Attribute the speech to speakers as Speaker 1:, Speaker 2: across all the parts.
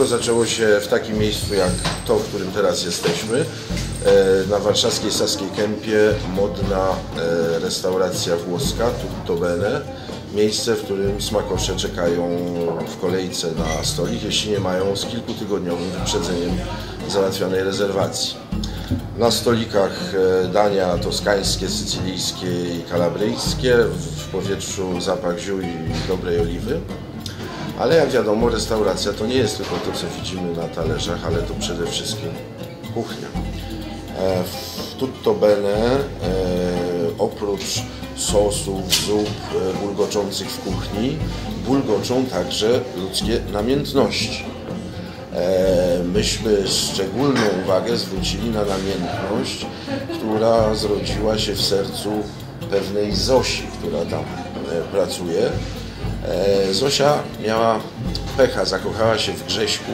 Speaker 1: Wszystko zaczęło się w takim miejscu jak to, w którym teraz jesteśmy. E, Na warszawskiej Saskiej Kępie modna e, restauracja włoska, Tutto Bene. Miejsce, w którym smakosze czekają w kolejce na stolik, jeśli nie mają z kilkutygodniowym wyprzedzeniem załatwionej rezerwacji. Na stolikach e, dania toskańskie, sycylijskie i kalabryjskie, w powietrzu zapach ziół i dobrej oliwy. Ale jak wiadomo, restauracja to nie jest tylko to, co widzimy na talerzach, ale to przede wszystkim kuchnia. E, W Tutto Bene e, oprócz sosów, zup bulgoczących w kuchni, bulgoczą także ludzkie namiętności. E, Myśmy szczególną uwagę zwrócili na namiętność, która zrodziła się w sercu pewnej Zosi, która tam e, pracuje. E, Zosia miała pecha, zakochała się w Grześku,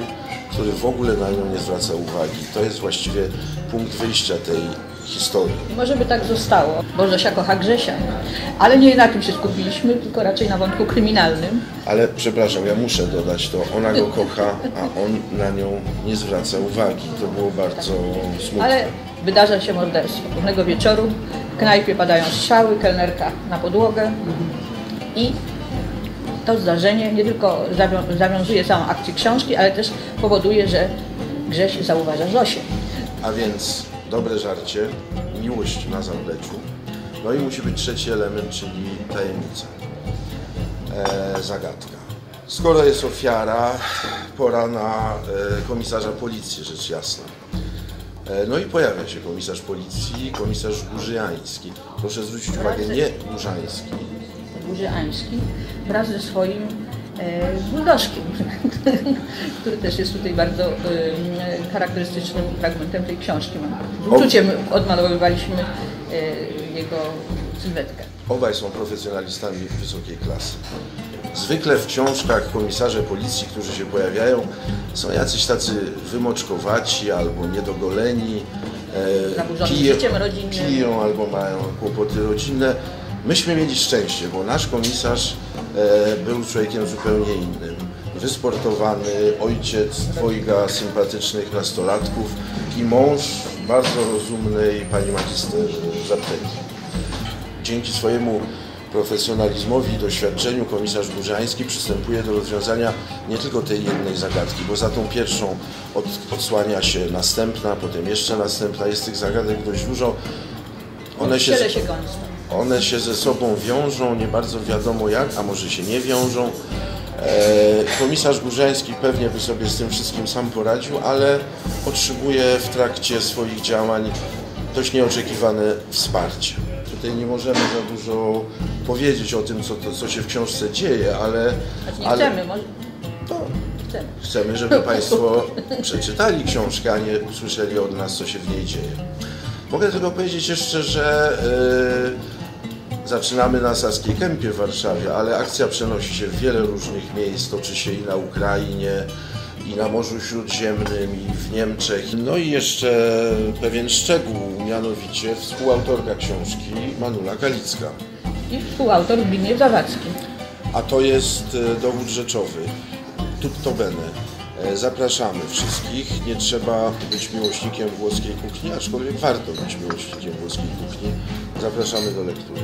Speaker 1: który w ogóle na nią nie zwraca uwagi. To jest właściwie punkt wyjścia tej historii.
Speaker 2: Może by tak zostało, bo Zosia kocha Grzesia. Ale nie na tym się skupiliśmy, tylko raczej na wątku kryminalnym.
Speaker 1: Ale przepraszam, ja muszę dodać to, ona go kocha, a on na nią nie zwraca uwagi. To było bardzo smutne.
Speaker 2: Ale wydarza się morderstwo. Pewnego wieczoru w knajpie padają strzały, kelnerka na podłogę i to zdarzenie nie tylko zawią- zawiązuje całą akcję książki, ale też powoduje, że Grześ zauważa Zosię.
Speaker 1: A więc dobre żarcie, miłość na zapleczu. No i musi być trzeci element, czyli tajemnica. E, zagadka. Skoro jest ofiara, pora na e, komisarza policji, rzecz jasna. E, no i pojawia się komisarz policji, komisarz Górzyjański. Proszę zwrócić uwagę, nie Górzański,
Speaker 2: Burzy Ański wraz ze swoim e, który też jest tutaj bardzo e, charakterystycznym fragmentem tej książki. Uczuciem odmalowywaliśmy e, jego sylwetkę.
Speaker 1: Obaj są profesjonalistami wysokiej klasy. Zwykle w książkach komisarze policji, którzy się pojawiają, są jacyś tacy wymoczkowaci albo niedogoleni, e,
Speaker 2: rodzinnym.
Speaker 1: piją albo mają kłopoty rodzinne. Myśmy mieli szczęście, bo nasz komisarz e, był człowiekiem zupełnie innym. Wysportowany, ojciec dwojga sympatycznych nastolatków i mąż bardzo rozumnej pani magister z apteki. Dzięki swojemu profesjonalizmowi i doświadczeniu komisarz Burzański przystępuje do rozwiązania nie tylko tej jednej zagadki, bo za tą pierwszą od, odsłania się następna, potem jeszcze następna. Jest tych zagadek dość dużo. One się, one się ze sobą wiążą, nie bardzo wiadomo jak, a może się nie wiążą. E, komisarz Burzański pewnie by sobie z tym wszystkim sam poradził, ale otrzymuje w trakcie swoich działań dość nieoczekiwane wsparcie. Tutaj nie możemy za dużo powiedzieć o tym, co, to, co się w książce dzieje, ale,
Speaker 2: Znaczy nie
Speaker 1: ale
Speaker 2: chcemy, może
Speaker 1: to
Speaker 2: chcemy.
Speaker 1: chcemy, żeby Państwo przeczytali książkę, a nie usłyszeli od nas, co się w niej dzieje. Mogę tylko powiedzieć jeszcze, że e, zaczynamy na Saskiej Kępie w Warszawie, ale akcja przenosi się w wiele różnych miejsc, toczy się i na Ukrainie, i na Morzu Śródziemnym, i w Niemczech. No i jeszcze pewien szczegół, mianowicie współautorka książki Manula Kalicka.
Speaker 2: I współautor Zbigniew Zawadzki.
Speaker 1: A to jest e, dowód rzeczowy. Tutto bene. E, Zapraszamy wszystkich. Nie trzeba być miłośnikiem włoskiej kuchni, aczkolwiek warto być miłośnikiem włoskiej kuchni. Zapraszamy do lektury.